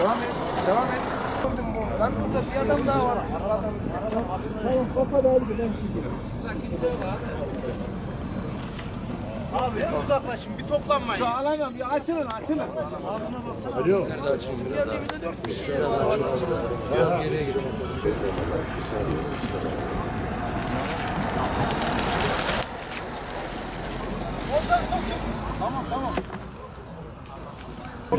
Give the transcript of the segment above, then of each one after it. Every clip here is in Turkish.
Devam et. Devam et. Lan burada bir adam daha var. Tamam kapat abi ben şimdi. Abi uzaklaşın bir toplanmayın. Şu alamam ya açılın açılın. Ağzına baksana. Alo. Nerede açılın biraz daha. Dibinde dört kişi. Ya geriye git. Oradan çok çek. Tamam tamam. Ölü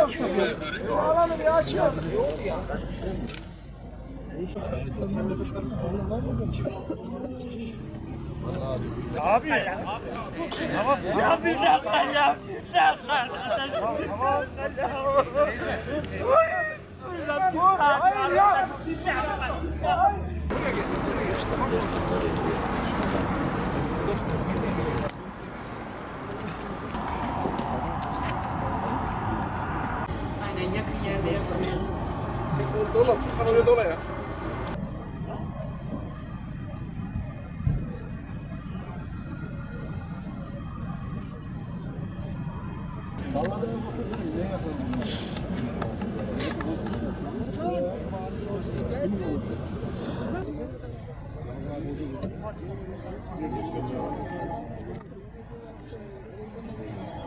yoksa bu alanı bir açıyor. Yok ya. Abi. Tamam. Ya bir dakika ya bir dakika. Tamam. Dur, Hayır ya. yakın yerde yapılıyor. Dola, Furkan oraya dola ya.